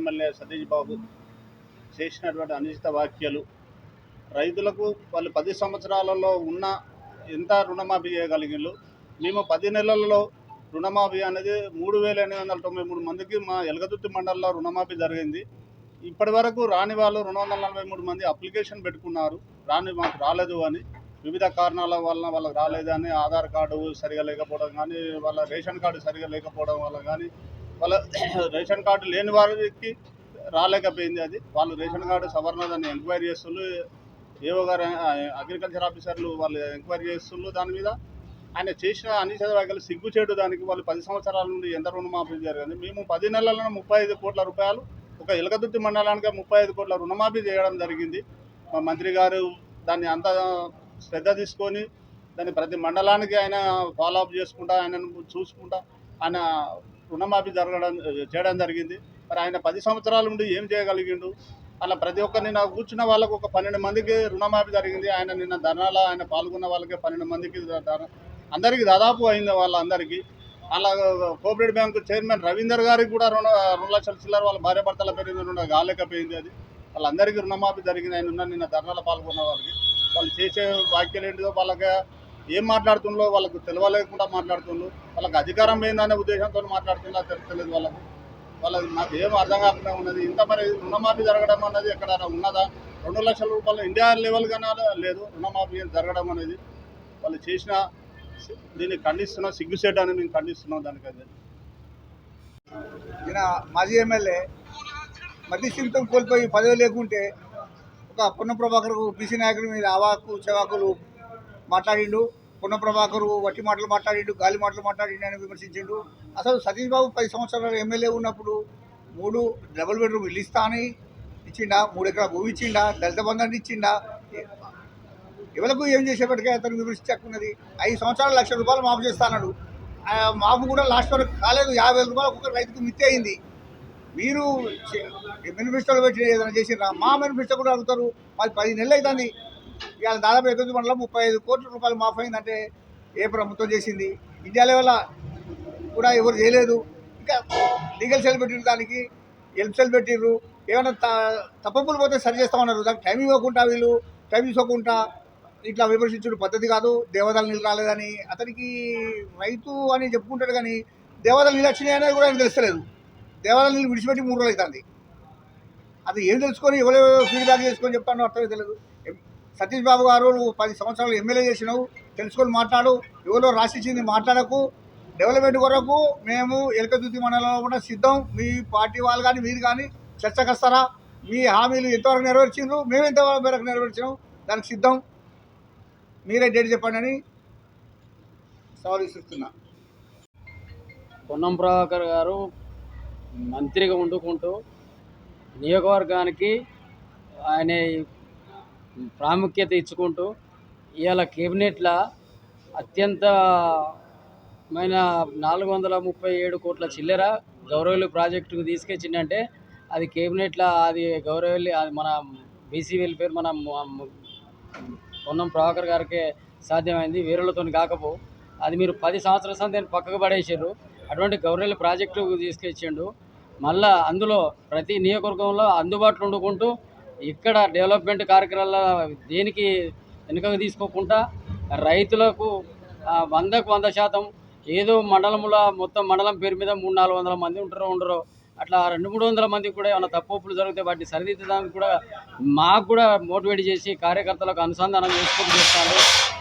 MLA Satish Babu చేసినటువంటి అనుచిత వ్యాఖ్యలు. రైతులకు వాళ్ళు పది సంవత్సరాలలో ఉన్న ఎంత రుణమాఫీ చేయగలిగిళ్ళు? మేము పది నెలలలో రుణమాఫీ అనేది మూడు వేల ఎనిమిది వందల తొంభై మూడు మందికి మా ఎలగదుర్తి మండలంలో రుణమాఫీ జరిగింది. ఇప్పటి వరకు రాని వాళ్ళు రెండు వందల నలభై మూడు మంది అప్లికేషన్ పెట్టుకున్నారు. రాని మాకు రాలేదు అని. వివిధ కారణాల వలన వాళ్ళకి రాలేదని ఆధార్ కార్డు సరిగా లేకపోవడం కానీ వాళ్ళ రేషన్ కార్డు సరిగా లేకపోవడం వల్ల కానీ వాళ్ళ రేషన్ కార్డు లేని వారికి రాలేకపోయింది అది. వాళ్ళు రేషన్ కార్డు సవరణ దాన్ని ఎంక్వైరీ చేస్తున్నారు. ఏవో గారు అగ్రికల్చర్ ఆఫీసర్లు వాళ్ళు ఎంక్వైరీ చేస్తున్నారు దాని మీద. ఆయన చేసిన అనిశ్చిత సిగ్గు సిగ్గుచేటు దానికి వాళ్ళు పది సంవత్సరాల నుండి ఎంత రుణమాఫీ జరిగింది. మేము పది నెలల్లో ముప్పై ఐదు కోట్ల రూపాయలు ఒక ఎలకదుర్తి మండలానికి ముప్పై ఐదు కోట్ల రుణమాఫీ చేయడం జరిగింది. మా మంత్రి గారు దాన్ని అంత శ్రద్ధ తీసుకొని దాన్ని ప్రతి మండలానికి ఆయన ఫాలో అప్ చేసుకుంటా ఆయనను చూసుకుంటా ఆయన రుణమాఫీ జరగడం చేయడం జరిగింది. మరి ఆయన పది సంవత్సరాల నుండి ఏం చేయగలిగిండు? అలా ప్రతి ఒక్కరిని నాకు కూర్చున్న వాళ్ళకు ఒక పన్నెండు మందికి రుణమాఫీ జరిగింది. ఆయన నిన్న ధనాల ఆయన పాల్గొన్న వాళ్ళకి పన్నెండు మందికి అందరికీ దాదాపు అయింది వాళ్ళందరికీ. అలా కోఆపరేటివ్ బ్యాంకు చైర్మన్ రవీందర్ గారికి కూడా రుణ రెండు లక్షల చిల్లర వాళ్ళ భార్య భర్తల పేరు రుణ కాలేకపోయింది అది. వాళ్ళందరికీ రుణమాఫీ జరిగింది. ఆయన ఉన్న నిన్న ధర్నాలో పాల్గొన్న వాళ్ళకి. వాళ్ళు చేసే వ్యాఖ్యలు ఏంటిదో వాళ్ళకి ఏం మాట్లాడుతుండో వాళ్ళకు తెలియలేకుండా మాట్లాడుతుండ్రు. వాళ్ళకి అధికారం ఏందనే ఉద్దేశంతో మాట్లాడుతుందో తెలియదు వాళ్ళకు. వాళ్ళకి నాకు ఏం అర్థం కాకుండా ఉన్నది. ఇంత మరి రుణమాఫీ జరగడం అన్నది ఎక్కడ ఉన్నదా? రెండు లక్షల రూపాయలు ఇండియా లెవెల్ కన్నా లేదు. రుణమాఫీ జరగడం అనేది వాళ్ళు చేసిన దీన్ని ఖండిస్తున్నా సిగ్గుసేట్ అని మేము ఖండిస్తున్నాం దానికైతే. ఈయన మాజీ ఎమ్మెల్యే మధ్యస్థిమితం కోల్పోయి పదవి లేకుంటే ఒక పొన్న ప్రభాకర్ బీసీ నాయకుడి మీద అవాకు చెవాకులు మాట్లాడిండు. పొన్న వట్టి మాటలు మాట్లాడిండు గాలి మాటలు మాట్లాడిండు అని విమర్శించిండు. అసలు సతీష్ బాబు పది సంవత్సరాలు ఎమ్మెల్యే ఉన్నప్పుడు మూడు డబుల్ బెడ్రూమ్ ఇల్లు ఇస్తా అని ఇచ్చిండా మూడు ఎకరాల భూమి ఇచ్చిండా దళిత బంధాన్ని ఇచ్చిండా? ఎవరికి ఏం చేసేప్పటికే అతను విమర్శించకున్నది ఐదు సంవత్సరాలు లక్ష రూపాయలు మాఫ్ చేస్తానడు అన్నాడు. మాఫ్ కూడా లాస్ట్ వరకు కాలేదు యాభై వేల రూపాయలు ఒక్కొక్క రైతుకు మిత్తి అయింది. మీరు మేనిఫెస్టోలో పెట్టి ఏదైనా చేసిరా మా మేనిఫెస్టో కూడా అడుగుతారు మాది పది నెలలు అవుతుంది ఇవాళ దాదాపు ఎనిమిది మండలం ముప్పై ఐదు కోట్ల రూపాయలు మాఫ్ అయిందంటే ఏ ప్రభుత్వం చేసింది. ఇండియా లెవెల్ కూడా ఎవరు చేయలేదు. ఇంకా లీగల్ సెల్ పెట్టిన దానికి హెల్ప్ సెల్ పెట్టిర్రు ఏమైనా త- పోతే సరి చేస్తామన్నారు దానికి టైం ఇవ్వకుండా వీళ్ళు టైం ఇవ్వకుండా ఇట్లా విమర్శించుడు పద్ధతి కాదు. దేవతలు నీళ్ళు రాలేదని అతనికి రైతు అని చెప్పుకుంటాడు కానీ దేవతలు నీళ్ళు వచ్చినాయి అనేది కూడా ఆయన తెలుస్తలేదు. దేవాలయాలు నీళ్ళు విడిచిపెట్టి మూడు రోజులు అవుతుంది. అది ఏం తెలుసుకొని ఎవరో ఫీడ్బ్యాక్ చేసుకొని చెప్తానో అర్థమే తెలియదు. సతీష్ బాబు గారు నువ్వు పది సంవత్సరాలు ఎమ్మెల్యే చేసినావు తెలుసుకొని మాట్లాడు. ఎవరో రాసిచ్చింది మాట్లాడకు. డెవలప్మెంట్ కొరకు మేము ఎలకదుర్తి మండలంలో కూడా సిద్ధం. మీ పార్టీ వాళ్ళు కానీ మీరు కానీ చర్చకొస్తారా మీ హామీలు ఎంతవరకు నెరవేర్చిండ్రు? మేము ఎంతవరకు నెరవేర్చినాం? దానికి సిద్ధం. మీరే డేట్ చెప్పండి అని సవాల్ ఇస్తున్నా పొన్నం ప్రభాకర్ గారు మంత్రిగా వండుకుంటూ నియోగవర్గానికి ఆయన ప్రాముఖ్యత ఇచ్చుకుంటూ ఇవాళ కేబినెట్లో అత్యంతమైన నాలుగు వందల ముప్పై ఏడు కోట్ల చిల్లర గౌరవల్లి ప్రాజెక్టుకు తీసుకొచ్చిందంటే అది కేబినెట్లో అది గౌరవల్లి అది మన బీసీ వెల్ఫేర్ మన పొన్నం ప్రభాకర్ గారికే సాధ్యమైంది వేరులతో కాకపో అది మీరు పది సంవత్సరాల సంది పక్కకు పడేసారు అటువంటి గౌరవల్లి ప్రాజెక్టు తీసుకొచ్చిండు. మళ్ళా అందులో ప్రతి నియోజకవర్గంలో అందుబాటులో వండుకుంటూ ఇక్కడ డెవలప్మెంట్ కార్యక్రమాల దేనికి వెనుకకు తీసుకోకుండా రైతులకు వందకు వంద శాతం ఏదో మండలంలో మొత్తం మండలం పేరు మీద మూడు నాలుగు వందల మంది ఉంటారో ఉండరో అట్లా రెండు మూడు వందల మందికి కూడా ఏమైనా తప్పులు జరిగితే వాటిని సరిదిద్దడానికి కూడా మాకు కూడా మోటివేట్ చేసి కార్యకర్తలకు అనుసంధానం చేసుకుంటూ చేస్తారు.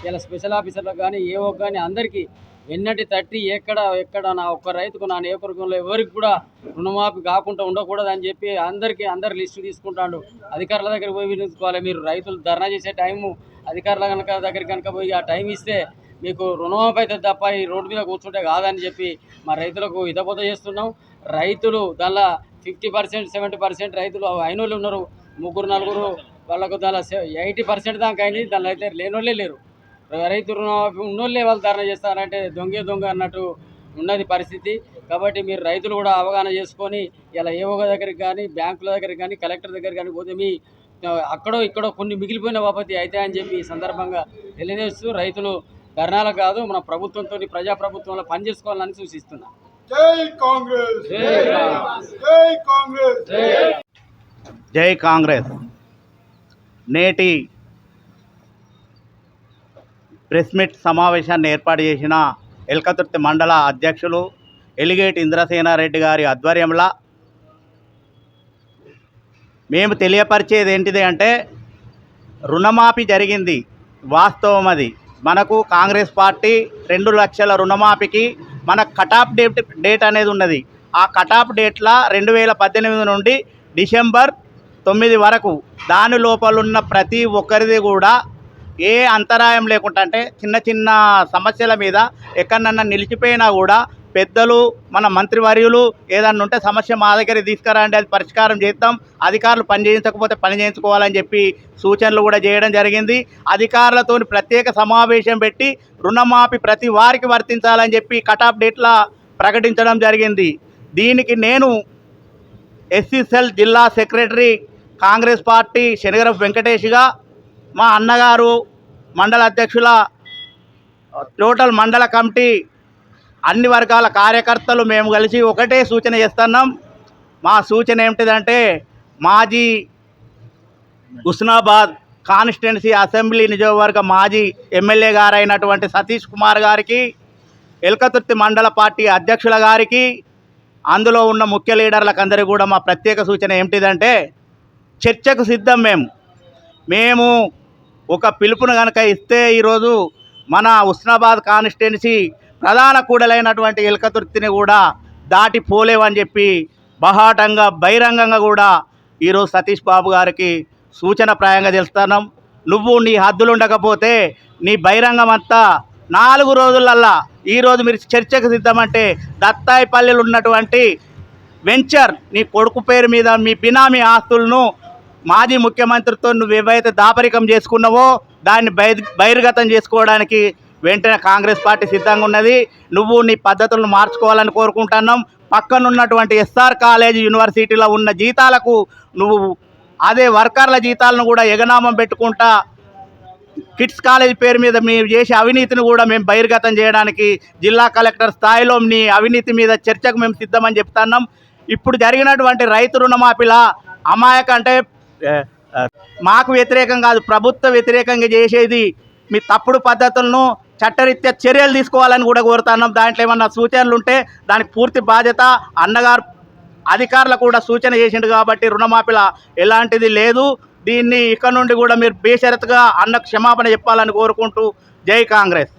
ఇలా స్పెషల్ ఆఫీసర్లకు కానీ ఏవో కానీ అందరికీ వెన్నటి తట్టి ఎక్కడ ఎక్కడ నా ఒక్క రైతుకు నా నియోజకవర్గంలో ఎవరికి కూడా రుణమాఫీ కాకుండా ఉండకూడదు అని చెప్పి అందరికీ అందరి లిస్టు తీసుకుంటాడు. అధికారుల దగ్గర పోయి వినియోగించుకోవాలి. మీరు రైతులు ధర్నా చేసే టైము అధికారుల కనుక దగ్గర కనుక పోయి ఆ టైం ఇస్తే మీకు రుణమాఫీ అయితే తప్ప ఈ రోడ్డు మీద కూర్చుంటే కాదని చెప్పి మా రైతులకు హితబోధ చేస్తున్నాం. రైతులు దానిలో ఫిఫ్టీ పర్సెంట్ సెవెంటీ పర్సెంట్ రైతులు అయిన వాళ్ళు ఉన్నారు. ముగ్గురు నలుగురు వాళ్ళకు దానిలో ఎయిటీ పర్సెంట్ దాకా అయింది దానిలో అయితే లేనోళ్ళే లేరు. రైతు రుణమాఫీ ఉన్నోళ్ళే వాళ్ళు ధారణ చేస్తారంటే దొంగే దొంగ అన్నట్టు ఉన్నది పరిస్థితి. కాబట్టి మీరు రైతులు కూడా అవగాహన చేసుకొని ఇలా ఏవో దగ్గరికి కానీ బ్యాంకుల దగ్గరికి కానీ కలెక్టర్ దగ్గర కానీ పోతే మీ అక్కడో ఇక్కడో కొన్ని మిగిలిపోయిన బాపతి అయితే అని చెప్పి ఈ సందర్భంగా తెలియజేస్తూ రైతులు ధర్నాలు కాదు మన ప్రభుత్వంతో ప్రజాప్రభుత్వంలో పనిచేసుకోవాలని సూచిస్తున్నా. జై కాంగ్రెస్! జై కాంగ్రెస్! జై కాంగ్రెస్! నేటి ప్రెస్ మీట్ సమావేశాన్ని ఏర్పాటు చేసిన ఎల్కతుర్తి మండల అధ్యక్షులు ఎలిగేటి ఇంద్రసేనారెడ్డి గారి ఆధ్వర్యంలో మేము తెలియపరిచేది ఏంటిది అంటే రుణమాఫీ జరిగింది వాస్తవం అది. మనకు కాంగ్రెస్ పార్టీ రెండు లక్షల రుణమాఫీకి మన కటాఫ్ డేట్ డేట్ అనేది ఉన్నది. ఆ కటాఫ్ డేట్ల రెండు వేల పద్దెనిమిది నుండి డిసెంబర్ తొమ్మిది వరకు దాని లోపలున్న ప్రతి ఒక్కరిది కూడా ఏ అంతరాయం లేకుండా అంటే చిన్న చిన్న సమస్యల మీద ఎక్కడన్నా నిలిచిపోయినా కూడా పెద్దలు మన మంత్రివర్యులు ఏదన్నా ఉంటే సమస్య మా దగ్గర తీసుకురండి అది పరిష్కారం చేద్దాం అధికారులు పని చేయించకపోతే పని చేయించుకోవాలని చెప్పి సూచనలు కూడా చేయడం జరిగింది. అధికారులతో ప్రత్యేక సమావేశం పెట్టి రుణమాఫీ ప్రతి వారికి వర్తించాలని చెప్పి కటాఫ్ డేట్లా ప్రకటించడం జరిగింది. దీనికి నేను ఎస్సీసెల్ జిల్లా సెక్రటరీ కాంగ్రెస్ పార్టీ శనగరపు వెంకటేష్గా మా అన్నగారు మండల అధ్యక్షుల టోటల్ మండల కమిటీ అన్ని వర్గాల కార్యకర్తలు మేము కలిసి ఒకటే సూచన చేస్తున్నాం. మా సూచన ఏమిటిదంటే మాజీ హుస్నాబాద్ కాన్స్టిట్యున్సీ అసెంబ్లీ నియోజకవర్గ మాజీ ఎమ్మెల్యే గారైనటువంటి సతీష్ కుమార్ గారికి ఎల్కతుర్తి మండల పార్టీ అధ్యక్షుల గారికి అందులో ఉన్న ముఖ్య లీడర్లకు అందరికీ కూడా మా ప్రత్యేక సూచన ఏమిటిదంటే చర్చకు సిద్ధం మేము మేము ఒక పిలుపును కనుక ఇస్తే ఈరోజు మన ఉస్నాబాద్ కాన్స్టిట్యున్సీ ప్రధాన కూడలైనటువంటి ఎలకతుర్తిని కూడా దాటిపోలేవని చెప్పి బహాటంగా బహిరంగంగా కూడా ఈరోజు సతీష్ బాబు గారికి సూచన ప్రాయంగా తెలుస్తున్నాం. నువ్వు నీ హద్దులు ఉండకపోతే నీ బహిరంగం అంతా నాలుగు రోజులల్లా ఈరోజు మీరు చర్చకు సిద్ధమంటే దత్తాయిపల్లిలో ఉన్నటువంటి వెంచర్ నీ కొడుకు పేరు మీద మీ బినామీ ఆస్తులను మాజీ ముఖ్యమంత్రితో నువ్వు ఏవైతే దాపరికం చేసుకున్నావో దాన్ని బై బహిర్గతం చేసుకోవడానికి వెంటనే కాంగ్రెస్ పార్టీ సిద్ధంగా ఉన్నది. నువ్వు నీ పద్ధతులను మార్చుకోవాలని కోరుకుంటున్నాం. పక్కనున్నటువంటి ఎస్ఆర్ కాలేజ్ యూనివర్సిటీలో ఉన్న జీతాలకు నువ్వు అదే వర్కర్ల జీతాలను కూడా ఎగనామం పెట్టుకుంటా కిడ్స్ కాలేజ్ పేరు మీద మీరు చేసే అవినీతిని కూడా మేము బహిర్గతం చేయడానికి జిల్లా కలెక్టర్ స్థాయిలో నీ అవినీతి మీద చర్చకు మేము సిద్ధమని చెప్తున్నాం. ఇప్పుడు జరిగినటువంటి రైతు రుణమాఫీలా అమాయక అంటే మాకు వ్యతిరేకం కాదు ప్రభుత్వ వ్యతిరేకంగా చేసేది మీ తప్పుడు పద్ధతులను చట్టరీత్యా చర్యలు తీసుకోవాలని కూడా కోరుతున్నాం దాంట్లో ఏమన్నా సూచనలు ఉంటే దానికి పూర్తి బాధ్యత అన్నగారు అధికారులకు కూడా సూచన చేసిండు కాబట్టి రుణమాఫీల ఎలాంటిది లేదు దీన్ని ఇక్కడ నుండి కూడా మీరు బేషరత్గా అన్న క్షమాపణ చెప్పాలని కోరుకుంటూ జై కాంగ్రెస్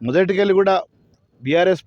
మొదటికెళ్ళి కూడా బీఆర్ఎస్